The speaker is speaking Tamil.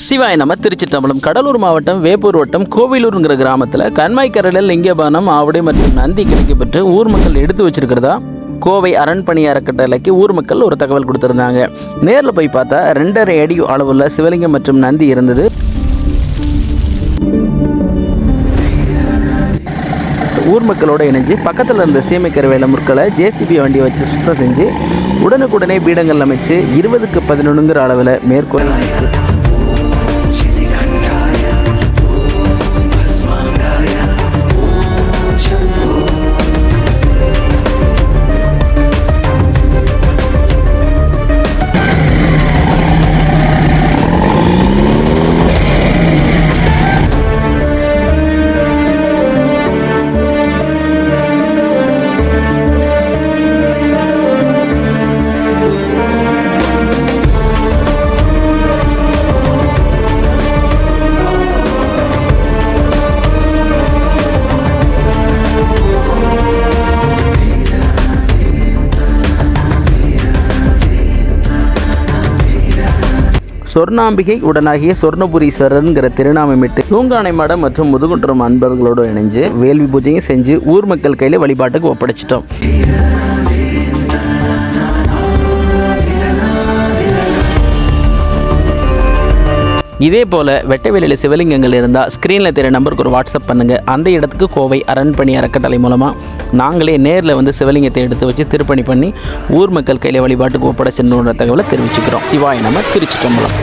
சிவாய் நம்ம திருச்சிட்டம்பலம் கடலூர் மாவட்டம் வேப்பூர் வட்டம் கோவிலூருங்கிற கிராமத்தில் கண்மாய் கரடல் லிங்கபானம் ஆவுடை மற்றும் நந்தி கிடைக்கப்பட்டு ஊர் மக்கள் எடுத்து வச்சிருக்கிறதா? கோவை அரண்பணி அறக்கட்டளைக்கு ஊர் மக்கள் ஒரு தகவல் கொடுத்துருந்தாங்க. நேரில் போய் பார்த்தா ரெண்டரை அடி அளவுள்ள சிவலிங்கம் மற்றும் நந்தி இருந்தது. ஊர் மக்களோட இணைஞ்சு பக்கத்தில் இருந்த சீமைக்கரை வேலை முற்களை ஜேசிபி வண்டியை வச்சு சுத்தம் செஞ்சு உடனுக்குடனே பீடங்கள் அமைச்சு இருபதுக்கு பதினொன்றுங்கிற அளவில் மேற்கோள் அமைச்சு. சொர்ணாம்பிகை உடனாகிய சொர்ணபுரீஸ்வரருங்கிற திருநாமமிட்டு தூங்கானை மடம் மற்றும் முதுகுன்றம் அன்பர்களோடு இணைஞ்சு வேள்வி பூஜையும் செஞ்சு ஊர் மக்கள் கையில் வழிபாட்டுக்கு ஒப்படைச்சிட்டோம். இதே போல் வெட்டவெளியில் சிவலிங்கங்கள் இருந்தால் ஸ்க்ரீனில் தெரிய நம்பருக்கு ஒரு வாட்ஸ்அப் பண்ணுங்கள் அந்த இடத்துக்கு கோவை அரண்பணி அறக்கட்டளை மூலமாக நாங்களே நேரில் வந்து சிவலிங்கத்தை எடுத்து வச்சு திருப்பணி பண்ணி ஊர் மக்கள் கையில் வழிபாட்டுக்கு ஒப்படைச்சிடணுன்ற தகவலை தெரிவிச்சுக்கிறோம். சிவாய் நம்ம திருச்சிட்டம்பலம்